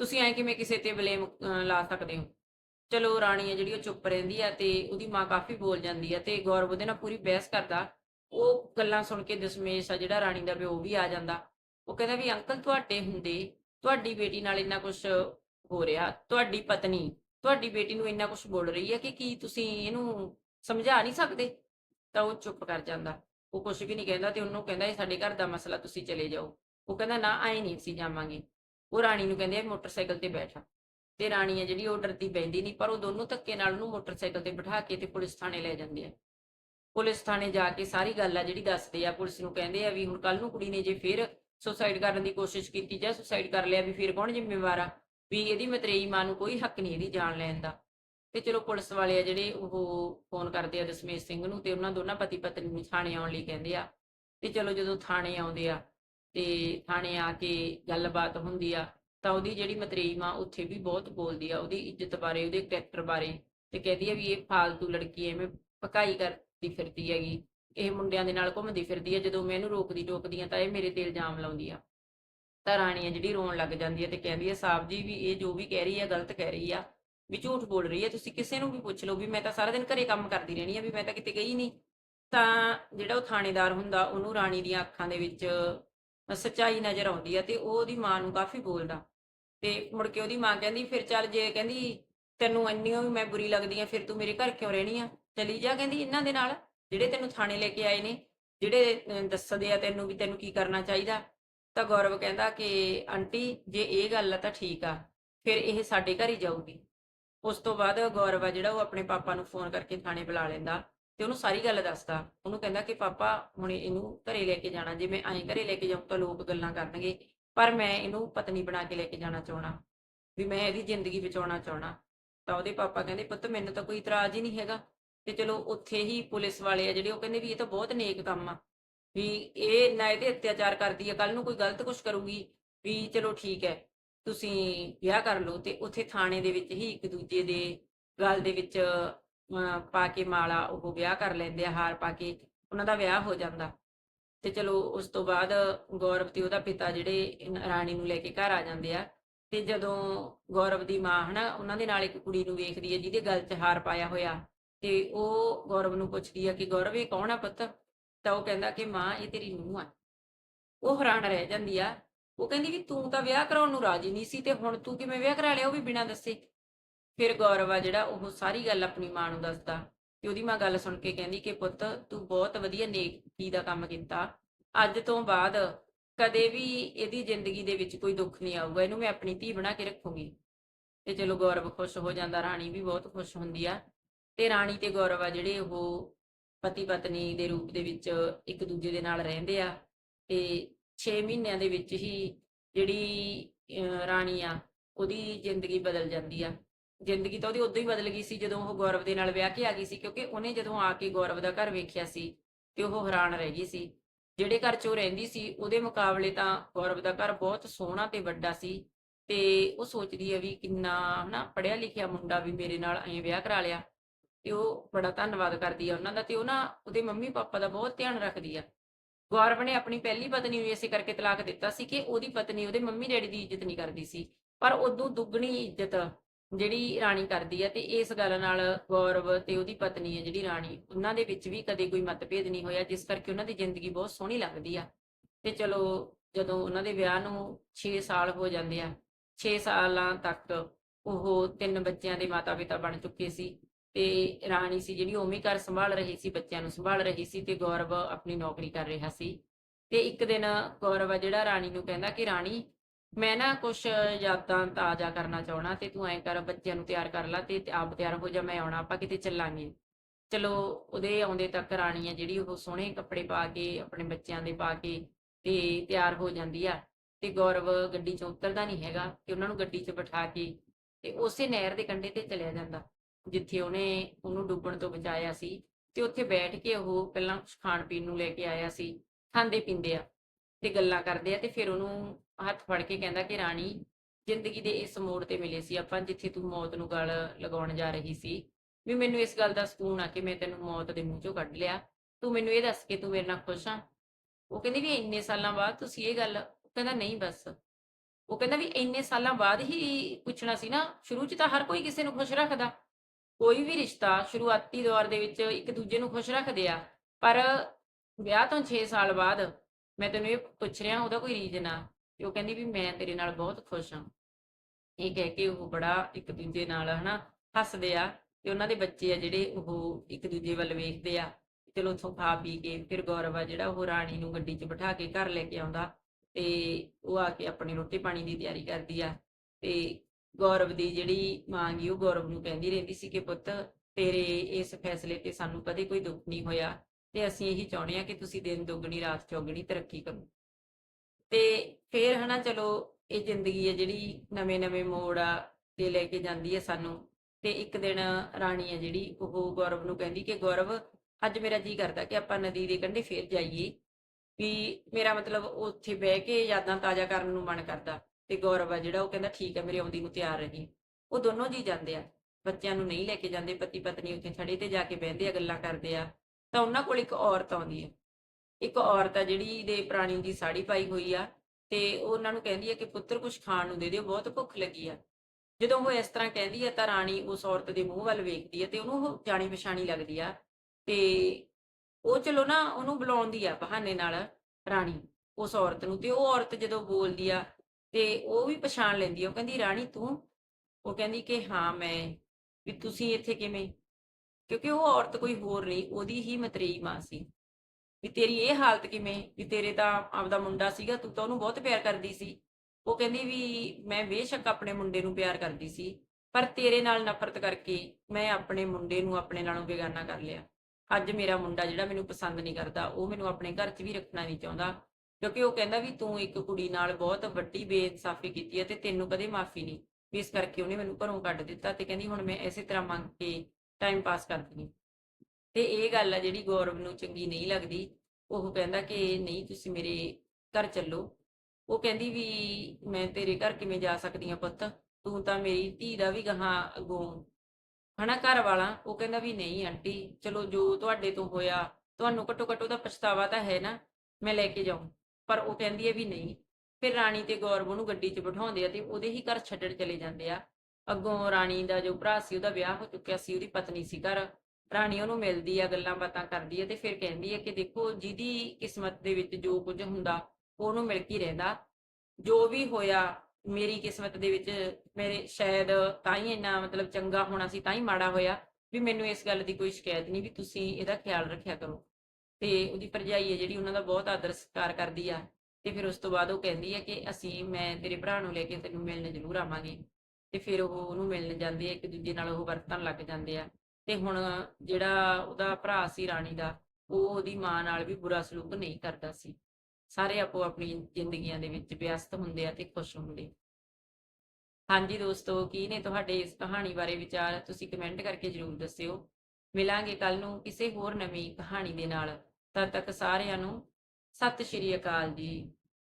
ਤੁਸੀਂ ਐਂ ਕਿਵੇਂ ਕਿਸੇ ਤੇ ਬਲੇਮ ਲਾ ਸਕਦੇ ਹੋ? ਚਲੋ, ਰਾਣੀ ਆ ਜਿਹੜੀ ਉਹ ਚੁੱਪ ਰਹਿੰਦੀ ਆ ਤੇ ਉਹਦੀ ਮਾਂ ਕਾਫੀ ਬੋਲ ਜਾਂਦੀ ਆ ਤੇ ਗੌਰਵ ਉਹਦੇ ਨਾਲ ਪੂਰੀ ਬਹਿਸ ਕਰਦਾ। ਉਹ ਗੱਲਾਂ ਸੁਣ ਕੇ ਦਸ਼ਮੇਸ਼ ਆ ਜਿਹੜਾ ਰਾਣੀ ਦਾ ਪਿਓ ਵੀ ਆ ਜਾਂਦਾ। ਉਹ ਕਹਿੰਦਾ ਵੀ, ਅੰਕਲ, ਤੁਹਾਡੇ ਹੁੰਦੇ ਤੁਹਾਡੀ ਬੇਟੀ ਨਾਲ ਇੰਨਾ ਕੁਝ ਹੋ ਰਿਹਾ, ਤੁਹਾਡੀ ਪਤਨੀ, ਤੁਹਾਡੀ ਬੇਟੀ ਨੂੰ ਇੰਨਾ ਕੁਝ ਬੋਲ ਰਹੀ ਹੈ ਕਿ ਕੀ ਤੁਸੀਂ ਇਹਨੂੰ ਸਮਝਾ ਨਹੀਂ ਸਕਦੇ? ਤਾਂ ਉਹ ਚੁੱਪ ਕਰ ਜਾਂਦਾ। ਉਹ ਕੁਝ ਵੀ ਨਹੀਂ ਕਹਿੰਦਾ ਤੇ ਉਹਨੂੰ ਕਹਿੰਦਾ, ਇਹ ਸਾਡੇ ਘਰ ਦਾ ਮਸਲਾ, ਤੁਸੀਂ ਚਲੇ ਜਾਓ। ਉਹ ਕਹਿੰਦਾ, ਨਾ, ਆਏ ਨਹੀਂ ਅਸੀਂ ਜਾਵਾਂਗੇ। ਉਹ ਰਾਣੀ ਨੂੰ ਕਹਿੰਦੇ ਆ, ਮੋਟਰਸਾਈਕਲ ਤੇ ਬੈਠਾ ਤੇ ਰਾਣੀ ਆ ਜਿਹੜੀ, ਉਹ ਡਰਦੀ ਬੈਂਦੀ ਨਹੀਂ, ਪਰ ਉਹ ਦੋਨੋਂ ਧੱਕੇ ਨਾਲ ਉਹਨੂੰ ਮੋਟਰਸਾਈਕਲ ਤੇ ਬਿਠਾ ਕੇ ਤੇ ਪੁਲਿਸ ਥਾਣੇ ਲੈ ਜਾਂਦੇ ਆ। ਪੁਲਿਸ ਥਾਣੇ ਜਾ ਕੇ ਸਾਰੀ ਗੱਲ ਆ ਜਿਹੜੀ ਦੱਸਦੇ ਆ, ਪੁਲਿਸ ਨੂੰ ਕਹਿੰਦੇ ਆ ਵੀ ਹੁਣ ਕੱਲ ਨੂੰ ਕੁੜੀ ਨੇ ਜੇ ਫਿਰ ਸੁਸਾਈਡ ਕਰਨ ਦੀ ਕੋਸ਼ਿਸ਼ ਕੀਤੀ ਜਾਂ ਸੁਸਾਈਡ ਕਰ ਲਿਆ ਵੀ ਫਿਰ ਕੌਣ ਜ਼ਿੰਮੇਵਾਰ ਆ? ਵੀ ਇਹਦੀ ਮਤਰੇਈ ਮਾਂ ਨੂੰ ਕੋਈ ਹੱਕ ਨਹੀਂ ਇਹਦੀ ਜਾਨ ਲੈਣ ਦਾ। ਤੇ ਚਲੋ ਪੁਲਿਸ ਵਾਲੇ ਆ ਜਿਹੜੇ, ਉਹ ਫੋਨ ਕਰਦੇ ਆ ਦਸਮੇਸ਼ ਸਿੰਘ ਨੂੰ ਤੇ ਉਹਨਾਂ ਦੋਨਾਂ ਪਤੀ ਪਤਨੀ ਨੂੰ ਥਾਣੇ ਆਉਣ ਲਈ ਕਹਿੰਦੇ ਆ। ਤੇ ਚਲੋ ਜਦੋਂ ਥਾਣੇ ਆਉਂਦੇ ਆ ਤੇ ਥਾਣੇ ਆ ਕੇ ਗੱਲਬਾਤ ਹੁੰਦੀ ਆ, ਤਾਂ ਉਹਦੀ ਜਿਹੜੀ ਮਤਰੇਈ ਮਾਂ ਉੱਥੇ ਵੀ ਬਹੁਤ ਬੋਲਦੀ ਆ, ਉਹਦੀ ਇੱਜ਼ਤ ਬਾਰੇ, ਉਹਦੇ ਕਰੈਕਟਰ ਬਾਰੇ ਤੇ ਕਹਿੰਦੀ ਆ ਵੀ ਇਹ ਫਾਲਤੂ ਲੜਕੀ ਐਵੇਂ ਪਕਾਈ ਕਰਦੀ ਫਿਰਦੀ ਹੈਗੀ, ਇਹ ਮੁੰਡਿਆਂ ਦੇ ਨਾਲ ਘੁੰਮਦੀ ਫਿਰਦੀ ਆ, ਜਦੋਂ ਮੈਂ ਇਹਨੂੰ ਰੋਕਦੀ ਟੋਕਦੀ ਆ ਤਾਂ ਇਹ ਮੇਰੇ ਤੇ ਇਲਜ਼ਾਮ ਲਾਉਂਦੀ ਆ। ਤਾਂ ਰਾਣੀ ਆ ਜਿਹੜੀ ਰੋਣ ਲੱਗ ਜਾਂਦੀ ਆ ਤੇ ਕਹਿੰਦੀ ਆ ਸਾਹਿਬ ਜੀ ਵੀ ਇਹ ਜੋ ਵੀ ਕਹਿ ਰਹੀ ਆ, ਗਲਤ ਕਹਿ ਰਹੀ ਆ, ਵੀ ਝੂਠ ਬੋਲ ਰਹੀ ਹੈ ਤੁਸੀਂ ਕਿਸੇ ਨੂੰ ਵੀ ਪੁੱਛ ਲਓ ਵੀ ਮੈਂ ਤਾਂ ਸਾਰਾ ਦਿਨ ਘਰੇ ਕੰਮ ਕਰਦੀ ਰਹਿਣੀ ਆ, ਵੀ ਮੈਂ ਤਾਂ ਕਿਤੇ ਗਈ ਨਹੀਂ ਤਾਂ ਜਿਹੜਾ ਉਹ ਥਾਣੇਦਾਰ ਹੁੰਦਾ, ਉਹਨੂੰ ਰਾਣੀ ਦੀਆਂ ਅੱਖਾਂ ਦੇ ਵਿੱਚ ਸੱਚਾਈ ਨਜ਼ਰ ਆਉਂਦੀ ਆ ਤੇ ਉਹ ਉਹਦੀ ਮਾਂ ਨੂੰ ਕਾਫੀ ਬੋਲਦਾ। ਤੇ ਮੁੜ ਕੇ ਉਹਦੀ ਮਾਂ ਕਹਿੰਦੀ ਫਿਰ ਚੱਲ ਜੇ ਕਹਿੰਦੀ ਤੈਨੂੰ ਇੰਨੀਓ ਵੀ ਮੈਂ ਬੁਰੀ ਲੱਗਦੀ ਆ ਫਿਰ ਤੂੰ ਮੇਰੇ ਘਰ ਕਿਉਂ ਰਹਿਣੀ ਆ? ਚਲੀ ਜਾ ਕਹਿੰਦੀ ਇਹਨਾਂ ਦੇ ਨਾਲ ਜਿਹੜੇ ਤੈਨੂੰ ਥਾਣੇ ਲੈ ਕੇ ਆਏ ਨੇ ਜਿਹੜੇ ਅਹ, ਦੱਸਦੇ ਆ ਤੈਨੂੰ ਵੀ ਤੈਨੂੰ ਕੀ ਕਰਨਾ ਚਾਹੀਦਾ। ਤਾਂ ਗੌਰਵ ਕਹਿੰਦਾ ਕਿ ਆਂਟੀ ਜੇ ਇਹ ਗੱਲ ਆ ਤਾਂ ਠੀਕ ਆ ਫਿਰ ਇਹ ਸਾਡੇ ਘਰ ਹੀ ਜਾਊਗੀ। ਉਸ ਤੋਂ ਬਾਅਦ ਗੌਰਵ ਆ ਜਿਹੜਾ ਉਹ ਆਪਣੇ ਪਾਪਾ ਨੂੰ ਫੋਨ ਕਰਕੇ ਥਾਣੇ ਬੁਲਾ ਲੈਂਦਾ। ਤੇ ਉਹਨੂੰ ਸਾਰੀ ਗੱਲ ਦੱਸਦਾ। ਉਹਨੂੰ ਕਹਿੰਦਾ ਕਿ ਪਾਪਾ, ਹੁਣ ਇਹਨੂੰ ਘਰੇ ਲੈ ਕੇ ਜਾਣਾ, ਜੇ ਮੈਂ ਐਂ ਘਰੇ ਲੈ ਕੇ ਜਾਊਂ ਤਾਂ ਲੋਕ ਗੱਲਾਂ ਕਰਨਗੇ, ਪਰ ਮੈਂ ਇਹਨੂੰ ਪਤਨੀ ਬਣਾ ਕੇ ਲੈ ਕੇ ਜਾਣਾ ਚਾਹਣਾ ਵੀ ਮੈਂ ਇਹਦੀ ਜ਼ਿੰਦਗੀ ਬਚਾਉਣਾ ਚਾਹਣਾ ਤਾਂ ਉਹਦੇ ਪਾਪਾ ਕਹਿੰਦੇ, ਪੁੱਤ, ਮੈਨੂੰ ਤਾਂ ਕੋਈ ਇਤਰਾਜ਼ ਹੀ ਨਹੀਂ ਹੈਗਾ, ਤੇ ਚਲੋ ਉੱਥੇ ਹੀ ਪੁਲਿਸ ਵਾਲੇ ਆ ਜਿਹੜੇ, ਉਹ ਕਹਿੰਦੇ ਵੀ ਇਹ ਤਾਂ ਬਹੁਤ ਨੇਕ ਕੰਮ ਆ, ਵੀ ਇਹ ਨਾ ਇਹਦੇ ਅਤਿਆਚਾਰ ਕਰਦੀ ਆ ਕੱਲ ਨੂੰ ਕੋਈ ਗਲਤ ਕੁਝ ਕਰੂਗੀ, ਵੀ ਚਲੋ ਠੀਕ ਹੈ, ਤੁਸੀਂ ਵਿਆਹ ਕਰ ਲਓ। ਤੇ ਉੱਥੇ ਥਾਣੇ ਦੇ ਵਿੱਚ ਹੀ ਇੱਕ ਦੂਜੇ ਦੇ ਗੱਲ ਦੇ ਵਿੱਚ ਪਾ ਕੇ ਮਾਲਾ ਉਹ ਵਿਆਹ ਕਰ ਲੈਂਦੇ ਆ, ਹਾਰ ਪਾ ਕੇ ਉਹਨਾਂ ਦਾ ਵਿਆਹ ਹੋ ਜਾਂਦਾ। ਤੇ ਚਲੋ ਉਸ ਤੋਂ ਬਾਅਦ ਗੌਰਵ ਤੇ ਉਹਦਾ ਪਿਤਾ ਜਿਹੜੇ ਰਾਣੀ ਨੂੰ ਲੈ ਕੇ ਘਰ ਆ ਜਾਂਦੇ ਆ। ਤੇ ਜਦੋਂ ਗੌਰਵ ਦੀ ਮਾਂ ਹਨਾ, ਉਹਨਾਂ ਦੇ ਨਾਲ ਇੱਕ ਕੁੜੀ ਨੂੰ ਵੇਖਦੀ ਹੈ ਜਿਹਦੇ ਗਲ 'ਚ ਹਾਰ ਪਾਇਆ ਹੋਇਆ। ਤੇ ਉਹ ਗੌਰਵ ਨੂੰ ਪੁੱਛਦੀ ਆ ਕਿ ਗੌਰਵ, ਇਹ ਕੌਣ ਆ ਪੁੱਤ? ਤਾਂ ਉਹ ਕਹਿੰਦਾ ਕਿ ਮਾਂ, ਇਹ ਤੇਰੀ ਨੂੰਹ ਆ। ਉਹ ਹੈਰਾਨ ਰਹਿ ਜਾਂਦੀ ਆ। ਉਹ ਕਹਿੰਦੀ ਵੀ ਤੂੰ ਤਾਂ ਵਿਆਹ ਕਰਾਉਣ ਨੂੰ ਰਾਜੀ ਨਹੀਂ ਸੀ ਤੇ ਹੁਣ ਤੂੰ ਕਿਵੇਂ ਵਿਆਹ ਕਰਾ ਲਿਆ? ਉਹ ਵੀ ਬਿਨਾਂ ਦੱਸੇ। ਫਿਰ ਗੌਰਵ ਆ ਜਿਹੜਾ ਉਹ ਸਾਰੀ ਗੱਲ ਆਪਣੀ ਮਾਂ ਨੂੰ ਦੱਸਦਾ ਤੇ ਉਹਦੀ ਮਾਂ ਗੱਲ ਸੁਣ ਕੇ ਕਹਿੰਦੀ ਕਿ ਪੁੱਤ ਤੂੰ ਬਹੁਤ ਵਧੀਆ ਨੇਕੀ ਦਾ ਕੰਮ ਕੀਤਾ। ਅੱਜ ਤੋਂ ਬਾਅਦ ਕਦੇ ਵੀ ਇਹਦੀ ਜ਼ਿੰਦਗੀ ਦੇ ਵਿੱਚ ਕੋਈ ਦੁੱਖ ਨਹੀਂ ਆਊਗਾ, ਇਹਨੂੰ ਮੈਂ ਆਪਣੀ ਧੀ ਬਣਾ ਕੇ ਰੱਖੂੰਗੀ। ਤੇ ਚਲੋ ਗੌਰਵ ਖੁਸ਼ ਹੋ ਜਾਂਦਾ, ਰਾਣੀ ਵੀ ਬਹੁਤ ਖੁਸ਼ ਹੁੰਦੀ ਆ। ਤੇ ਰਾਣੀ ਤੇ ਗੌਰਵ ਆ ਜਿਹੜੇ ਉਹ ਪਤੀ ਪਤਨੀ ਦੇ ਰੂਪ ਦੇ ਵਿੱਚ ਇੱਕ ਦੂਜੇ ਦੇ ਨਾਲ ਰਹਿੰਦੇ ਆ। ਤੇ 6 ਮਹੀਨਿਆਂ ਦੇ ਵਿੱਚ ਹੀ ਜਿਹੜੀ ਰਾਣੀ ਆ ਉਹਦੀ ਜ਼ਿੰਦਗੀ ਬਦਲ ਜਾਂਦੀ ਆ। ਜ਼ਿੰਦਗੀ ਤਾਂ ਉਹਦੀ ਉਦੋਂ ਹੀ ਬਦਲ ਗਈ ਸੀ ਜਦੋਂ ਉਹ ਗੌਰਵ ਦੇ ਨਾਲ ਵਿਆਹ ਕੇ ਆ ਗਈ ਸੀ, ਕਿਉਂਕਿ ਉਹਨੇ ਜਦੋਂ ਆ ਕੇ ਗੌਰਵ ਦਾ ਘਰ ਵੇਖਿਆ ਸੀ ਤੇ ਉਹ ਹੈਰਾਨ ਰਹਿ ਗਈ ਸੀ। ਜਿਹੜੇ ਘਰ 'ਚ ਉਹ ਰਹਿੰਦੀ ਸੀ, ਉਹਦੇ ਮੁਕਾਬਲੇ ਤਾਂ ਗੌਰਵ ਦਾ ਘਰ ਬਹੁਤ ਸੋਹਣਾ ਤੇ ਵੱਡਾ ਸੀ ਤੇ ਉਹ ਸੋਚਦੀ ਹੈ ਵੀ ਕਿੰਨਾ ਹਨਾ ਪੜਿਆ ਲਿਖਿਆ ਮੁੰਡਾ ਵੀ ਮੇਰੇ ਨਾਲ ਐਂ ਵਿਆਹ ਕਰਾ ਲਿਆ ਤੇ ਉਹ ਬੜਾ ਧੰਨਵਾਦ ਕਰਦੀ ਆ ਉਹਨਾਂ ਦਾ ਤੇ ਉਹ ਨਾ ਉਹਦੇ ਮੰਮੀ ਪਾਪਾ ਦਾ ਬਹੁਤ ਧਿਆਨ ਰੱਖਦੀ ਆ। ਗੌਰਵ ਨੇ ਆਪਣੀ ਪਹਿਲੀ ਪਤਨੀ ਨੂੰ ਇਸੇ ਕਰਕੇ ਤਲਾਕ ਦਿੱਤਾ ਸੀ ਕਿ ਉਹਦੀ ਪਤਨੀ ਉਹਦੇ ਮੰਮੀ ਡੈਡੀ ਦੀ ਇੱਜ਼ਤ ਨਹੀਂ ਕਰਦੀ ਸੀ, ਪਰ ਉਦੋਂ ਦੁੱਗਣੀ ਇੱਜ਼ਤ ਜਿਹੜੀ ਰਾਣੀ ਕਰਦੀ ਹੈ ਤੇ ਇਸ ਗੱਲ ਨਾਲ ਗੌਰਵ ਤੇ ਉਹਦੀ ਪਤਨੀ ਹੈ ਜਿਹੜੀ ਰਾਣੀ, ਉਹਨਾਂ ਦੇ ਵਿੱਚ ਵੀ ਕਦੇ ਕੋਈ ਮਤਭੇਦ ਨਹੀਂ ਹੋਇਆ, ਜਿਸ ਕਰਕੇ ਉਹਨਾਂ ਦੀ ਜ਼ਿੰਦਗੀ ਬਹੁਤ ਸੋਹਣੀ ਲੱਗਦੀ ਆ। ਤੇ ਚਲੋ ਜਦੋਂ ਉਹਨਾਂ ਦੇ ਵਿਆਹ ਨੂੰ 6 ਸਾਲ ਹੋ ਜਾਂਦੇ ਆ 6 ਸਾਲਾਂ ਤੱਕ ਉਹ ਤਿੰਨ ਬੱਚਿਆਂ ਦੇ ਮਾਤਾ-ਪਿਤਾ ਬਣ ਚੁੱਕੇ ਸੀ ਤੇ ਰਾਣੀ ਸੀ ਜਿਹੜੀ, ਉਵੇਂ ਘਰ ਸੰਭਾਲ ਰਹੀ ਸੀ, ਬੱਚਿਆਂ ਨੂੰ ਸੰਭਾਲ ਰਹੀ ਸੀ ਤੇ ਗੌਰਵ ਆਪਣੀ ਨੌਕਰੀ ਕਰ ਰਿਹਾ ਸੀ। ਤੇ ਇੱਕ ਦਿਨ ਗੌਰਵ ਆ ਜਿਹੜਾ ਰਾਣੀ ਨੂੰ ਕਹਿੰਦਾ ਕਿ ਰਾਣੀ ਮੈਂ ਨਾ ਕੁਝ ਯਾਦਾਂ ਤਾਜ਼ਾ ਕਰਨਾ ਚਾਹਣਾ ਤੇ ਤੂੰ ਐਂ ਕਰ, ਬੱਚਿਆਂ ਨੂੰ ਤਿਆਰ ਕਰ ਲੈ ਤੇ ਆਪ ਤਿਆਰ ਹੋ ਜਾ, ਮੈਂ ਆਉਣਾ, ਆਪਾਂ ਕਿਤੇ ਚੱਲਾਂਗੇ। ਚਲੋ, ਉਹਦੇ ਆਉਂਦੇ ਤੱਕ ਰਾਣੀ ਆ ਜਿਹੜੀ ਉਹ ਸੋਹਣੇ ਕੱਪੜੇ ਪਾ ਕੇ, ਆਪਣੇ ਬੱਚਿਆਂ ਦੇ ਪਾ ਕੇ ਤੇ ਤਿਆਰ ਹੋ ਜਾਂਦੀ ਆ। ਤੇ ਗੌਰਵ ਗੱਡੀ 'ਚੋਂ ਉਤਰਦਾ ਨਹੀਂ ਹੈਗਾ ਤੇ ਉਹਨਾਂ ਨੂੰ ਗੱਡੀ 'ਚ ਬਿਠਾ ਕੇ ਤੇ ਉਸੇ ਨਹਿਰ ਦੇ ਕੰਢੇ ਤੇ ਚਲਿਆ ਜਾਂਦਾ, ਜਿੱਥੇ ਉਹਨੇ ਉਹਨੂੰ ਡੁੱਬਣ ਤੋਂ ਬਚਾਇਆ ਸੀ। ਤੇ ਉੱਥੇ ਬੈਠ ਕੇ ਉਹ ਪਹਿਲਾਂ ਕੁਛ ਖਾਣ ਪੀਣ ਨੂੰ ਲੈ ਕੇ ਆਇਆ ਸੀ ਖਾਂਦੇ ਪੀਂਦੇ ਆ। ਤੇ ਗੱਲਾਂ ਕਰਦੇ ਆ ਤੇ ਫਿਰ ਉਹਨੂੰ ਹੱਥ ਫੜ ਕੇ ਕਹਿੰਦਾ ਕਿ ਰਾਣੀ, ਜ਼ਿੰਦਗੀ ਦੇ ਇਸ ਮੋੜ ਤੇ ਮਿਲੇ ਸੀ ਆਪਾਂ ਜਿੱਥੇ ਤੂੰ ਮੌਤ ਨੂੰ ਗਲ ਲਗਾਉਣ ਜਾ ਰਹੀ ਸੀ। ਵੀ ਮੈਨੂੰ ਇਸ ਗੱਲ ਦਾ ਸਕੂਨ ਆ ਕਿ ਮੈਂ ਤੈਨੂੰ ਮੌਤ ਦੇ ਮੂੰਹ ਚੋਂ ਕੱਢ ਲਿਆ। ਤੂੰ ਮੈਨੂੰ ਇਹ ਦੱਸ ਕਿ ਤੂੰ ਮੇਰੇ ਨਾਲ ਖੁਸ਼ ਆ। ਉਹ ਕਹਿੰਦੀ ਵੀ ਇੰਨੇ ਸਾਲਾਂ ਬਾਅਦ ਤੁਸੀਂ ਇਹ ਗੱਲ ਕਹਿੰਦਾ ਨਹੀਂ ਬਸ। ਉਹ ਕਹਿੰਦਾ ਵੀ ਇੰਨੇ ਸਾਲਾਂ ਬਾਅਦ ਹੀ ਪੁੱਛਣਾ ਸੀ ਨਾ, ਸ਼ੁਰੂ 'ਚ ਤਾਂ ਹਰ ਕੋਈ ਕਿਸੇ ਨੂੰ ਖੁਸ਼ ਰੱਖਦਾ। ਕੋਈ ਵੀ ਰਿਸ਼ਤਾ ਸ਼ੁਰੂਆਤੀ ਦੌਰ ਦੇ ਵਿੱਚ ਇੱਕ ਦੂਜੇ ਨੂੰ ਖੁਸ਼ ਰੱਖਦੇ ਆ, ਪਰ ਵਿਆਹ ਤੋਂ 6 ਸਾਲ ਬਾਅਦ ਮੈਂ ਤੈਨੂੰ ਇਹ ਪੁੱਛ ਰਿਹਾ, ਉਹਦਾ ਕੋਈ ਰੀਜ਼ਨ ਆ? ਤੇ ਉਹ ਕਹਿੰਦੀ ਵੀ ਮੈਂ ਤੇਰੇ ਨਾਲ ਬਹੁਤ ਖੁਸ਼ ਹਾਂ। ਇਹ ਕਹਿ ਕੇ ਉਹ ਬੜਾ ਇੱਕ ਦੂਜੇ ਨਾਲ ਹਨਾ ਹੱਸਦੇ ਆ ਤੇ ਉਹਨਾਂ ਦੇ ਬੱਚੇ ਆ ਜਿਹੜੇ ਉਹ ਇੱਕ ਦੂਜੇ ਵੱਲ ਵੇਖਦੇ ਆ। ਚਲੋ ਉੱਥੋਂ ਖਾ ਪੀ ਕੇ ਫਿਰ ਗੌਰਵ ਆ ਜਿਹੜਾ ਉਹ ਰਾਣੀ ਨੂੰ ਗੱਡੀ 'ਚ ਬਿਠਾ ਕੇ ਘਰ ਲੈ ਕੇ ਆਉਂਦਾ ਤੇ ਉਹ ਆ ਕੇ ਆਪਣੀ ਰੋਟੀ ਪਾਣੀ ਦੀ ਤਿਆਰੀ ਕਰਦੀ ਆ। ਤੇ ਗੌਰਵ ਦੀ ਜਿਹੜੀ ਮਾਂ ਗੀ, ਉਹ ਗੌਰਵ ਨੂੰ ਕਹਿੰਦੀ ਰਹਿੰਦੀ ਸੀ ਕਿ ਪੁੱਤ ਤੇਰੇ ਇਸ ਫੈਸਲੇ ਤੇ ਸਾਨੂੰ ਕਦੇ ਕੋਈ ਦੁੱਖ ਨਹੀਂ ਹੋਇਆ। ਤੇ ਅਸੀਂ ਇਹੀ ਚਾਹੁੰਦੇ ਹਾਂ ਕਿ ਤੁਸੀਂ ਦਿਨ ਦੁੱਗਣੀ, ਰਾਤ ਚੌਗਣੀ ਤਰੱਕੀ ਕਰੋ। ਤੇ ਫੇਰ ਹਨਾ, ਚਲੋ, ਇਹ ਜ਼ਿੰਦਗੀ ਹੈ ਜਿਹੜੀ ਨਵੇਂ-ਨਵੇਂ ਮੋੜ ਆ ਤੇ ਲੈ ਕੇ ਜਾਂਦੀ ਹੈ ਸਾਨੂੰ। ਤੇ ਇੱਕ ਦਿਨ ਰਾਣੀ ਹੈ ਜਿਹੜੀ, ਉਹ ਗੌਰਵ ਨੂੰ ਕਹਿੰਦੀ ਕਿ ਗੌਰਵ, ਅੱਜ ਮੇਰਾ ਜੀ ਕਰਦਾ ਕਿ ਆਪਾਂ ਨਦੀ ਦੇ ਕੰਢੇ ਫੇਰ ਜਾਈਏ। ਵੀ ਮੇਰਾ ਮਤਲਬ ਉੱਥੇ ਬਹਿ ਕੇ ਯਾਦਾਂ ਤਾਜ਼ਾ ਕਰਨ ਨੂੰ ਮਨ ਕਰਦਾ। ਤੇ ਗੌਰਵ ਆ ਜਿਹੜਾ, ਉਹ ਕਹਿੰਦਾ, ਠੀਕ ਹੈ ਮੇਰੇ ਆਉਂਦੀ ਨੂੰ ਤਿਆਰ ਰਹੀ। ਉਹ ਦੋਨੋਂ ਜੀ ਜਾਂਦੇ ਆ। ਬੱਚਿਆਂ ਨੂੰ ਨਹੀਂ ਲੈ ਕੇ ਜਾਂਦੇ ਪਤੀ ਪਤਨੀ ਉੱਥੇ ਥੜੇ ਤੇ ਜਾ ਕੇ ਬਹਿੰਦੇ ਆ, ਗੱਲਾਂ ਕਰਦੇ ਆ। ਤਾਂ ਉਹਨਾਂ ਕੋਲ ਇੱਕ ਔਰਤ ਆਉਂਦੀ ਹੈ। ਇੱਕ ਔਰਤ ਆ ਜਿਹੜੀ ਦੇ ਪ੍ਰਾਣੀ ਦੀ ਸਾੜੀ ਪਾਈ ਹੋਈ ਆ ਤੇ ਉਹਨਾਂ ਨੂੰ ਕਹਿੰਦੀ ਹੈ ਕਿ ਪੁੱਤਰ ਕੁਝ ਖਾਣ ਨੂੰ ਦੇ ਦਿਓ, ਬਹੁਤ ਭੁੱਖ ਲੱਗੀ ਆ। ਜਦੋਂ ਉਹ ਇਸ ਤਰ੍ਹਾਂ ਕਹਿੰਦੀ ਹੈ ਤਾਂ ਰਾਣੀ ਉਸ ਔਰਤ ਦੇ ਮੂੰਹ ਵੱਲ ਵੇਖਦੀ ਹੈ ਤੇ ਉਹਨੂੰ ਉਹ ਜਾਣੀ ਪਛਾਣੀ ਲੱਗਦੀ ਆ ਤੇ ਉਹ ਚਲੋ ਨਾ ਉਹਨੂੰ ਬੁਲਾਉਂਦੀ ਆ ਬਹਾਨੇ ਨਾਲ ਰਾਣੀ ਉਸ ਔਰਤ ਨੂੰ ਤੇ ਉਹ ਔਰਤ ਜਦੋਂ ਬੋਲਦੀ ਆ ਤੇ ਉਹ ਵੀ ਪਛਾਣ ਲੈਂਦੀ ਆ। ਉਹ ਕਹਿੰਦੀ, ਰਾਣੀ ਤੂੰ? ਉਹ ਕਹਿੰਦੀ ਕਿ, ਹਾਂ, ਮੈਂ। ਵੀ ਤੁਸੀਂ ਇੱਥੇ ਕਿਵੇਂ? ਕਿਉਂਕਿ ਉਹ ਔਰਤ ਕੋਈ ਹੋਰ ਨਹੀਂ, ਉਹਦੀ ਹੀ ਮਤਰੇਈ ਮਾਂ ਸੀ। ਵੀ ਤੇਰੀ ਇਹ ਹਾਲਤ ਕਿਵੇਂ? ਵੀ ਤੇਰੇ ਤਾਂ ਆਪਦਾ ਮੁੰਡਾ ਸੀਗਾ, ਤੂੰ ਤਾਂ ਉਹਨੂੰ ਬਹੁਤ ਪਿਆਰ ਕਰਦੀ ਸੀ। ਉਹ ਕਹਿੰਦੀ ਵੀ ਮੈਂ ਬੇਸ਼ੱਕ ਆਪਣੇ ਮੁੰਡੇ ਨੂੰ ਪਿਆਰ ਕਰਦੀ ਸੀ, ਪਰ ਤੇਰੇ ਨਾਲ ਨਫ਼ਰਤ ਕਰਕੇ ਮੈਂ ਆਪਣੇ ਮੁੰਡੇ ਨੂੰ ਆਪਣੇ ਨਾਲੋਂ ਬੇਗਾਨਾ ਕਰ ਲਿਆ। ਅੱਜ ਮੇਰਾ ਮੁੰਡਾ ਜਿਹੜਾ ਮੈਨੂੰ ਪਸੰਦ ਨਹੀਂ ਕਰਦਾ, ਉਹ ਮੈਨੂੰ ਆਪਣੇ ਘਰ 'ਚ ਵੀ ਰੱਖਣਾ ਨਹੀਂ ਚਾਹੁੰਦਾ, ਕਿਉਂਕਿ ਉਹ ਕਹਿੰਦਾ ਵੀ ਤੂੰ ਇੱਕ ਕੁੜੀ ਨਾਲ ਬਹੁਤ ਵੱਡੀ ਬੇਇਨਸਾਫੀ ਕੀਤੀ ਹੈ ਤੇ ਤੈਨੂੰ ਕਦੇ ਮਾਫੀ ਨਹੀਂ। ਵੀ ਇਸ ਕਰਕੇ ਉਹਨੇ ਮੈਨੂੰ ਘਰੋਂ ਕੱਢ ਦਿੱਤਾ ਤੇ ਕਹਿੰਦੀ ਹੁਣ ਮੈਂ ਇਸੇ ਤਰ੍ਹਾਂ ਮੰਗ ਕੇ ਟਾਈਮ ਪਾਸ ਕਰਦੀ ਹਾਂ ਤੇ ਇਹ ਗੱਲ ਆ ਜਿਹੜੀ ਗੌਰਵ ਨੂੰ ਚੰਗੀ ਨਹੀਂ ਲੱਗਦੀ। ਉਹ ਕਹਿੰਦਾ ਕਿ ਨਹੀਂ, ਤੁਸੀਂ ਮੇਰੇ ਘਰ ਚੱਲੋ। ਉਹ ਕਹਿੰਦੀ ਵੀ ਮੈਂ ਤੇਰੇ ਘਰ ਕਿਵੇਂ ਜਾ ਸਕਦੀ ਹਾਂ ਪੁੱਤ? ਤੂੰ ਤਾਂ ਮੇਰੀ ਧੀ ਦਾ ਵੀ ਗਾਹਾਂ ਅੱਗੋਂ ਹਨਾ ਘਰ ਵਾਲਾ ਉਹ ਕਹਿੰਦਾ ਵੀ ਨਹੀਂ ਆਂਟੀ, ਚਲੋ ਜੋ ਤੁਹਾਡੇ ਤੋਂ ਹੋਇਆ, ਤੁਹਾਨੂੰ ਘੱਟੋ ਘੱਟ ਉਹਦਾ ਪਛਤਾਵਾ ਤਾਂ ਹੈ ਨਾ, ਮੈਂ ਲੈ ਕੇ ਜਾਉਂ ਪਰ ਉਹ ਕਹਿੰਦੀ ਹੈ ਵੀ ਨਹੀਂ। ਫਿਰ ਰਾਣੀ ਤੇ ਗੌਰਵ ਉਹਨੂੰ ਗੱਡੀ 'ਚ ਬਿਠਾਉਂਦੇ ਆ ਤੇ ਉਹਦੇ ਹੀ ਘਰ ਛੱਡਣ ਚਲੇ ਜਾਂਦੇ ਆ। ਅੱਗੋਂ ਰਾਣੀ ਦਾ ਜੋ ਭਰਾ ਸੀ, ਉਹਦਾ ਵਿਆਹ ਹੋ ਚੁੱਕਿਆ ਸੀ, ਉਹਦੀ ਪਤਨੀ ਸੀ ਘਰ। ਰਾਣੀ ਉਹਨੂੰ ਮਿਲਦੀ ਆ, ਗੱਲਾਂ ਬਾਤਾਂ ਕਰਦੀ ਆ ਤੇ ਫਿਰ ਕਹਿੰਦੀ ਆ ਕਿ ਦੇਖੋ, ਜਿਹਦੀ ਕਿਸਮਤ ਦੇ ਵਿੱਚ ਜੋ ਕੁਝ ਹੁੰਦਾ, ਉਹਨੂੰ ਮਿਲ ਕੇ ਰਹਿੰਦਾ। ਜੋ ਵੀ ਹੋਇਆ, ਮੇਰੀ ਕਿਸਮਤ ਦੇ ਵਿੱਚ ਮੇਰੇ ਸ਼ਾਇਦ ਤਾਂ ਹੀ ਇੰਨਾ ਮਤਲਬ ਚੰਗਾ ਹੋਣਾ ਸੀ, ਤਾਂ ਹੀ ਮਾੜਾ ਹੋਇਆ, ਵੀ ਮੈਨੂੰ ਇਸ ਗੱਲ ਦੀ ਕੋਈ ਸ਼ਿਕਾਇਤ ਨਹੀਂ ਵੀ ਤੁਸੀਂ ਇਹਦਾ ਖਿਆਲ ਰੱਖਿਆ ਕਰੋ। ਤੇ ਉਹਦੀ ਭਰਜਾਈ ਹੈ ਜਿਹੜੀ, ਉਹਨਾਂ ਦਾ ਬਹੁਤ ਆਦਰ ਸਤਿਕਾਰ ਕਰਦੀ ਆ। ਤੇ ਫਿਰ ਉਸ ਤੋਂ ਬਾਅਦ ਉਹ ਕਹਿੰਦੀ ਹੈ ਕਿ ਅਸੀਂ, ਮੈਂ ਤੇਰੇ ਭਰਾ ਨੂੰ ਲੈ ਕੇ ਤੈਨੂੰ ਮਿਲਣ ਜ਼ਰੂਰ ਆਵਾਂਗੇ। ਤੇ ਫਿਰ ਉਹ ਉਹਨੂੰ ਮਿਲਣ ਜਾਂਦੇ ਆ, ਇੱਕ ਦੂਜੇ ਨਾਲ ਉਹ ਵਰਤਣ ਲੱਗ ਜਾਂਦੇ ਆ। ਤੇ ਹੁਣ ਜਿਹੜਾ ਉਹਦਾ ਭਰਾ ਸੀ ਰਾਣੀ ਦਾ, ਉਹ ਉਹਦੀ ਮਾਂ ਨਾਲ ਵੀ ਬੁਰਾ ਸਲੂਕ ਨਹੀਂ ਕਰਦਾ ਸੀ। ਸਾਰੇ ਆਪੋ ਆਪਣੀ ਜ਼ਿੰਦਗੀਆਂ ਦੇ ਵਿੱਚ ਵਿਅਸਤ ਹੁੰਦੇ ਆ ਤੇ ਖੁਸ਼ ਹੁੰਦੇ ਹਾਂਜੀ ਦੋਸਤੋ, ਕੀ ਨੇ ਤੁਹਾਡੇ ਇਸ ਕਹਾਣੀ ਬਾਰੇ ਵਿਚਾਰ ਤੁਸੀਂ ਕਮੈਂਟ ਕਰਕੇ ਜਰੂਰ ਦੱਸਿਓ। ਮਿਲਾਂਗੇ ਕੱਲ ਨੂੰ ਕਿਸੇ ਹੋਰ ਨਵੀਂ ਕਹਾਣੀ ਦੇ ਨਾਲ। ਤਦ ਤੱਕ ਸਾਰਿਆਂ ਨੂੰ ਸਤਿ ਸ਼੍ਰੀ ਅਕਾਲ ਜੀ।